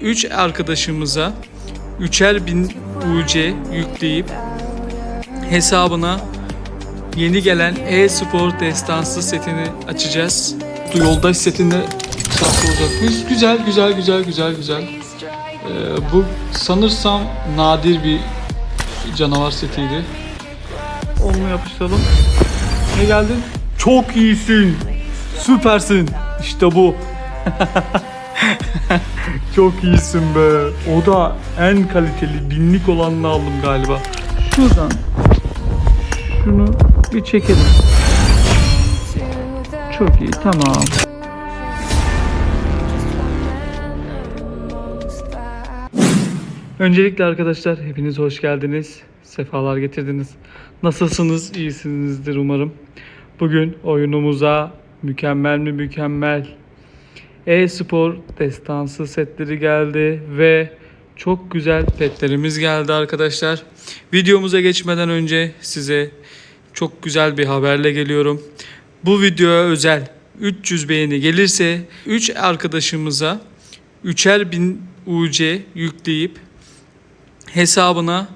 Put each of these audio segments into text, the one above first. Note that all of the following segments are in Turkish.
3 arkadaşımıza üçer bin UC yükleyip hesabına yeni gelen e-spor destansı setini açacağız. Bu yoldaş setinde olacak? Güzel, güzel, güzel, güzel, güzel. Ee, bu sanırsam nadir bir canavar setiydi. Onu yapıştıralım. Ne geldi? Çok iyisin. Süpersin. İşte bu. Çok iyisin be. O da en kaliteli binlik olanını aldım galiba. Şuradan şunu bir çekelim. Çok iyi tamam. Öncelikle arkadaşlar hepiniz hoş geldiniz. Sefalar getirdiniz. Nasılsınız? İyisinizdir umarım. Bugün oyunumuza mükemmel mi mükemmel e-spor destansı setleri geldi ve çok güzel petlerimiz geldi arkadaşlar. Videomuza geçmeden önce size çok güzel bir haberle geliyorum. Bu videoya özel 300 beğeni gelirse 3 arkadaşımıza 3'er bin UC yükleyip hesabına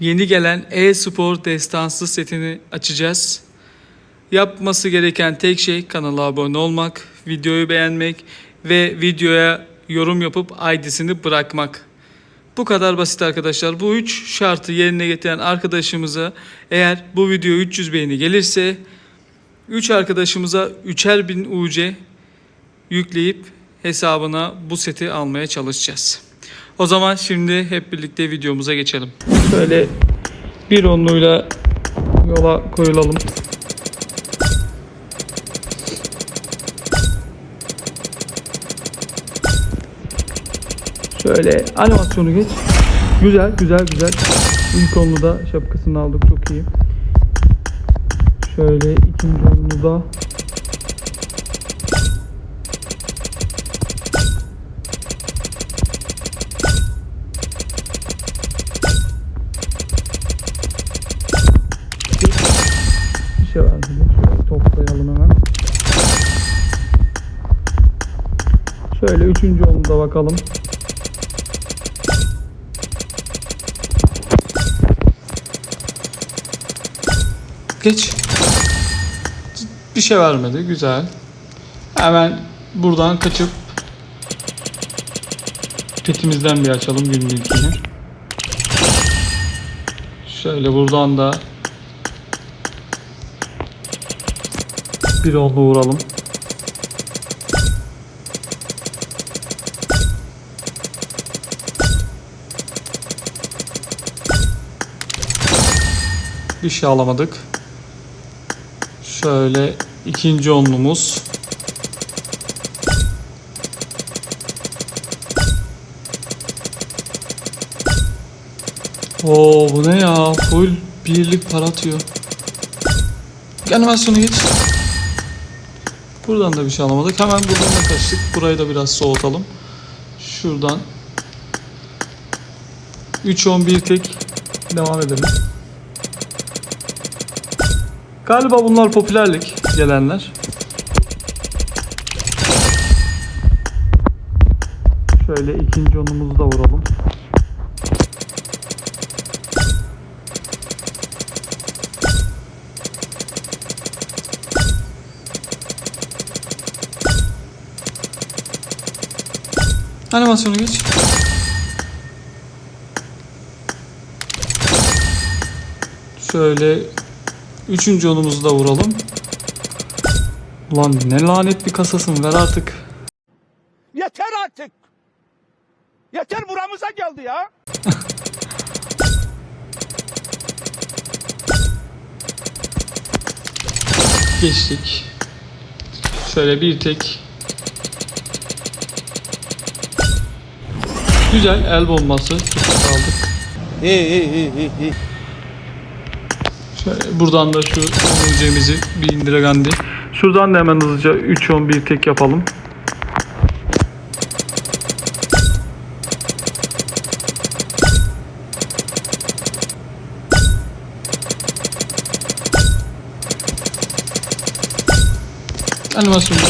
yeni gelen e-spor destansı setini açacağız. Yapması gereken tek şey kanala abone olmak, videoyu beğenmek ve videoya yorum yapıp ID'sini bırakmak. Bu kadar basit arkadaşlar. Bu üç şartı yerine getiren arkadaşımıza eğer bu video 300 beğeni gelirse 3 arkadaşımıza 3'er bin UC yükleyip hesabına bu seti almaya çalışacağız. O zaman şimdi hep birlikte videomuza geçelim. Şöyle bir onluyla yola koyulalım. Şöyle animasyonu geç. Güzel, güzel, güzel. İlk onlu da şapkasını aldık çok iyi. Şöyle ikinci onlu da. Şey. Şöyle toplayalım hemen. Şöyle üçüncü onu da bakalım. Geç. Bir şey vermedi. Güzel. Hemen buradan kaçıp petimizden bir açalım günün ilkini. Şöyle buradan da bir onlu vuralım. Bir şey alamadık. Şöyle ikinci onlumuz. Oo bu ne ya? Full birlik para atıyor. Animasyonu geç. Buradan da bir şey alamadık. Hemen buradan da kaçtık. Burayı da biraz soğutalım. Şuradan 3-11 tek devam edelim. Galiba bunlar popülerlik gelenler. Şöyle ikinci onumuzu da vuralım. Animasyonu geç. Şöyle Üçüncü onumuzu da vuralım. Ulan ne lanet bir kasasın ver artık. Yeter artık. Yeter buramıza geldi ya. Geçtik. Şöyle bir tek. Güzel el bombası. Aldık. İyi iyi iyi iyi. Buradan da şu önleyeceğimizi bir indiregendi. Şuradan da hemen hızlıca 3-11 tek yapalım. Animasyonda.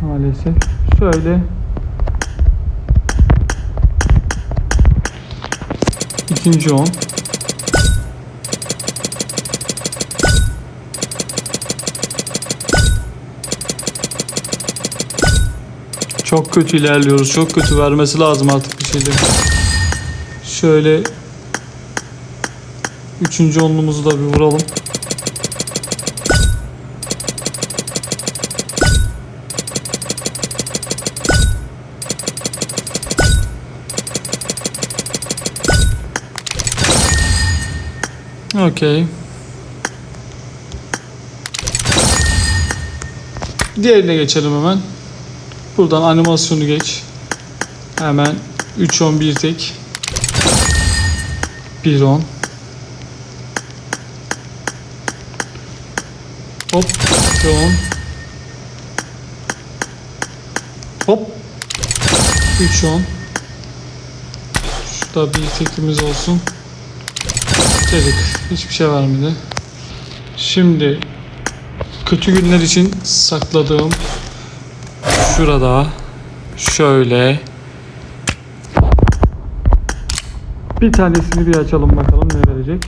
Maalesef. Şöyle ikinci on. Çok kötü ilerliyoruz. Çok kötü vermesi lazım artık bir şeyler. Şöyle üçüncü onlumuzu da bir vuralım. Okey. Diğerine geçelim hemen. Buradan animasyonu geç. Hemen 3 10 1 tek. 1 10. Hop 2 10. Hop 3 10. Şurada bir tekimiz olsun. Dedik. Hiçbir şey vermedi. Şimdi kötü günler için sakladığım şurada şöyle bir tanesini bir açalım bakalım ne verecek.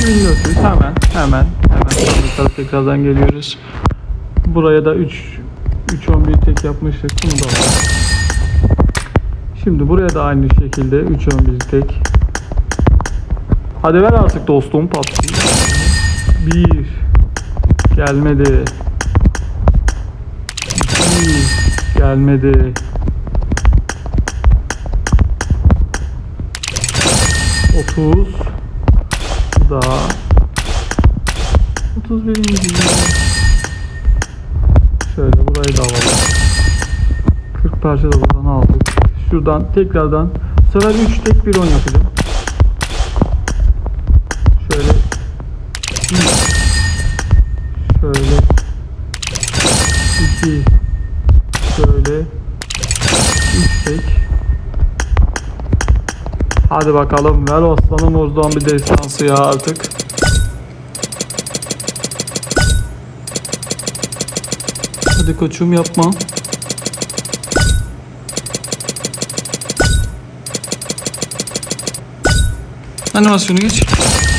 2400 hemen hemen hemen tekrardan geliyoruz. Buraya da 3 3 11 tek yapmıştık. Bunu da var. Şimdi buraya da aynı şekilde 3 11 tek. Hadi ver artık dostum PUBG. Bir. Gelmedi. İki. Gelmedi. Otuz. Bu da. Otuz. Şöyle burayı da alalım. 40 parça da buradan aldık. Şuradan tekrardan bu sefer 3 tek bir 10 yapacağım. Hadi bakalım ver aslanım oradan bir destansı ya artık. Hadi koçum yapma. Animasyonu geç.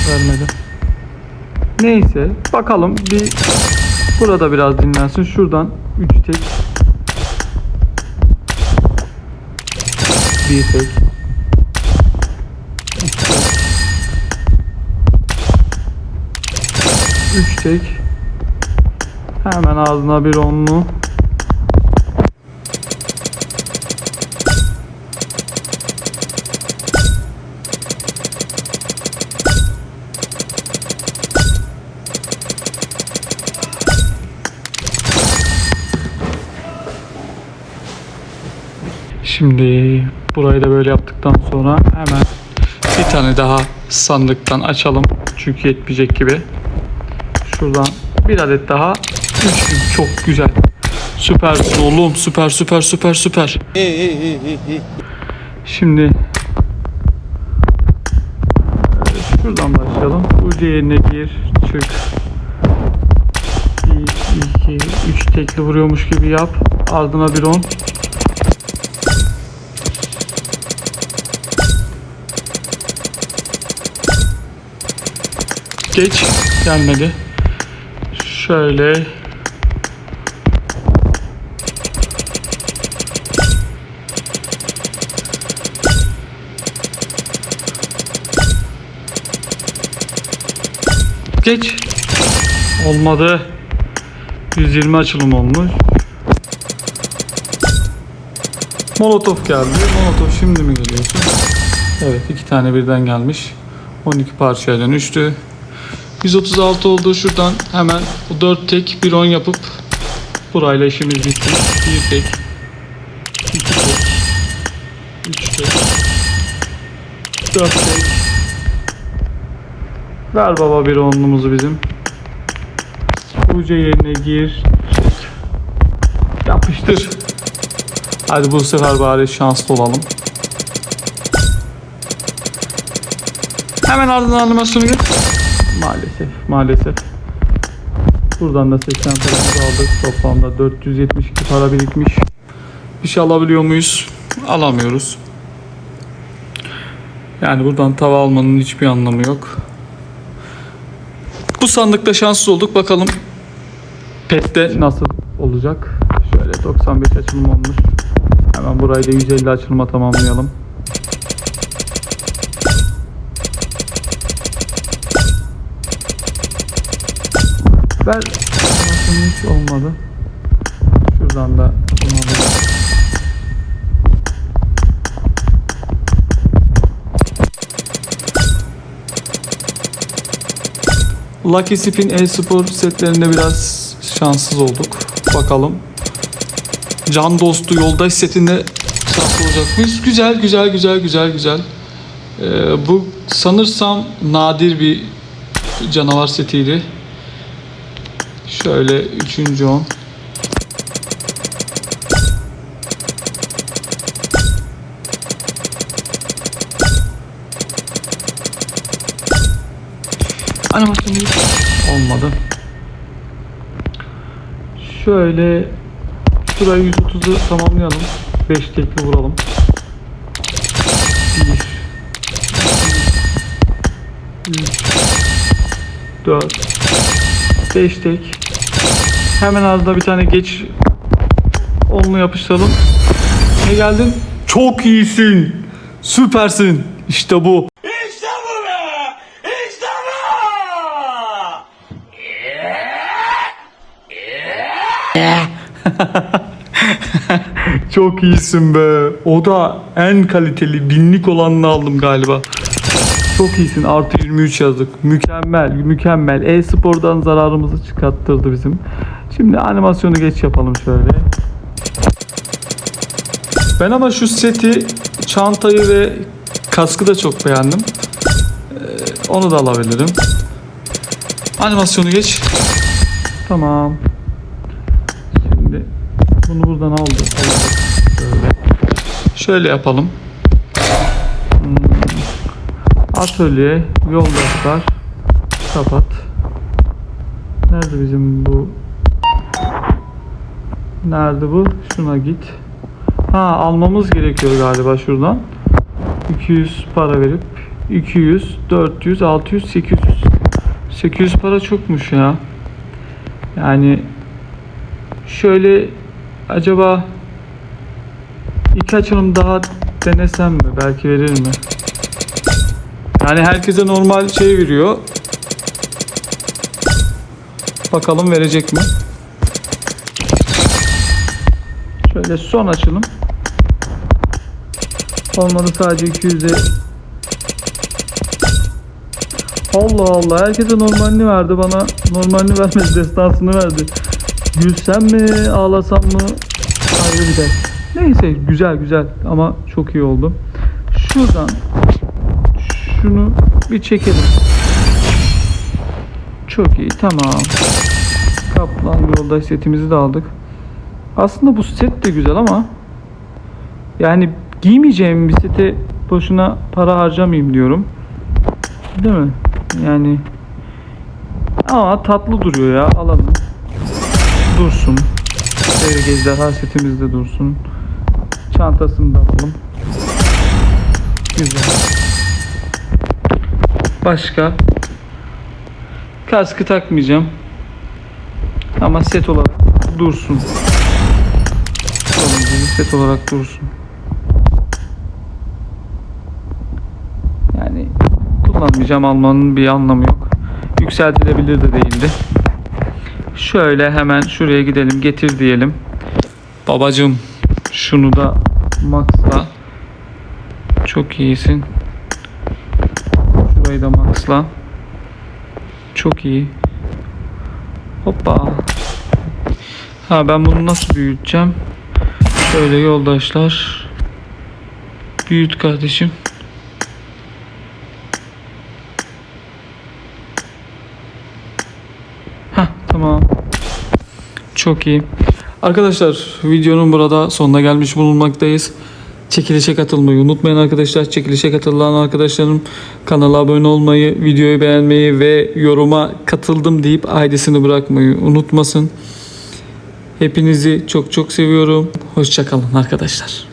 Vermedi. Neyse bakalım bir burada biraz dinlensin. Şuradan 3 tek bir tek 3 tek. Hemen ağzına bir onlu. Şimdi burayı da böyle yaptıktan sonra hemen bir tane daha sandıktan açalım. Çünkü yetmeyecek gibi. Şuradan bir adet daha. 3000 çok güzel. Süpersin oğlum. Süper süper süper süper. Şimdi şuradan başlayalım. UC yerine gir, çık. 1, 2, 3 tekli vuruyormuş gibi yap. Ardına bir 10. Geç. Gelmedi. Şöyle. Geç. Olmadı. 120 açılım olmuş. Molotof geldi. Molotof şimdi mi geliyorsun? Evet iki tane birden gelmiş. 12 parçaya dönüştü. 136 oldu. Şuradan hemen bu 4 tek bir 10 yapıp burayla işimiz bitti. 1 tek 2 tek 3 tek 4 tek Ver baba bir onlumuzu bizim. UC yerine gir. Çık. Yapıştır. Hadi bu sefer bari şanslı olalım. Hemen ardından animasyonu gir. Maalesef, maalesef. Buradan da 80 paramızı aldık. Toplamda 472 para birikmiş. Bir şey alabiliyor muyuz? Alamıyoruz. Yani buradan tava almanın hiçbir anlamı yok. Bu sandıkta şanssız olduk. Bakalım PET'te nasıl olacak? Şöyle 95 açılım olmuş. Hemen burayı da 150 açılıma tamamlayalım. Ben Anasını hiç olmadı. Şuradan da bunu. Lucky Spin e-spor setlerinde biraz şanssız olduk. Bakalım. Can dostu yoldaş setinde şanslı olacak mıyız? Güzel, güzel, güzel, güzel, güzel. Ee, bu sanırsam nadir bir canavar setiydi. Şöyle üçüncü on. Animasyon hiç olmadı. Şöyle şurayı 130'u tamamlayalım. 5 tekli vuralım. 1 3 4 5 tek. Hemen arada bir tane geç onlu yapıştıralım. Ne geldin? Çok iyisin. Süpersin. İşte bu. İşte bu be! İşte bu! Çok iyisin be. O da en kaliteli binlik olanını aldım galiba. Çok iyisin. Artı 23 yazdık. Mükemmel, mükemmel. E-spordan zararımızı çıkarttırdı bizim. Şimdi animasyonu geç yapalım şöyle. Ben ama şu seti, çantayı ve kaskı da çok beğendim. Ee, onu da alabilirim. Animasyonu geç. Tamam. Şimdi bunu buradan aldım. Şöyle. Şöyle yapalım. Hmm. Atölye, yoldaşlar, kapat. Nerede bizim bu? Nerede bu? Şuna git. Ha almamız gerekiyor galiba şuradan. 200 para verip 200, 400, 600, 800. 800 para çokmuş ya. Yani şöyle acaba iki açılım daha denesem mi? Belki verir mi? Yani herkese normal şey veriyor. Bakalım verecek mi? Şöyle son açılım. Olmadı sadece 200'e. Allah Allah herkese normalini verdi bana normalini vermedi destansını verdi. Gülsem mi ağlasam mı ayrı bir dert. Neyse güzel güzel ama çok iyi oldu. Şuradan şunu bir çekelim. Çok iyi tamam. Kaplan yoldaş setimizi de aldık. Aslında bu set de güzel ama yani giymeyeceğim bir sete boşuna para harcamayayım diyorum. Değil mi? Yani ama tatlı duruyor ya alalım. Dursun. Dev ejderha setimiz de dursun. Çantasını da alalım. Güzel. Başka? Kaskı takmayacağım. Ama set olarak dursun. Set olarak dursun. Yani kullanmayacağım almanın bir anlamı yok. Yükseltilebilir de değildi. Şöyle hemen şuraya gidelim getir diyelim. Babacım şunu da maxla. Çok iyisin. Şurayı da maxla. Çok iyi. Hoppa. Ha ben bunu nasıl büyüteceğim? Şöyle yoldaşlar. Büyüt kardeşim. Ha tamam. Çok iyi. Arkadaşlar videonun burada sonuna gelmiş bulunmaktayız. Çekilişe katılmayı unutmayın arkadaşlar. Çekilişe katılan arkadaşlarım kanala abone olmayı, videoyu beğenmeyi ve yoruma katıldım deyip aidesini bırakmayı unutmasın. Hepinizi çok çok seviyorum. Hoşçakalın arkadaşlar.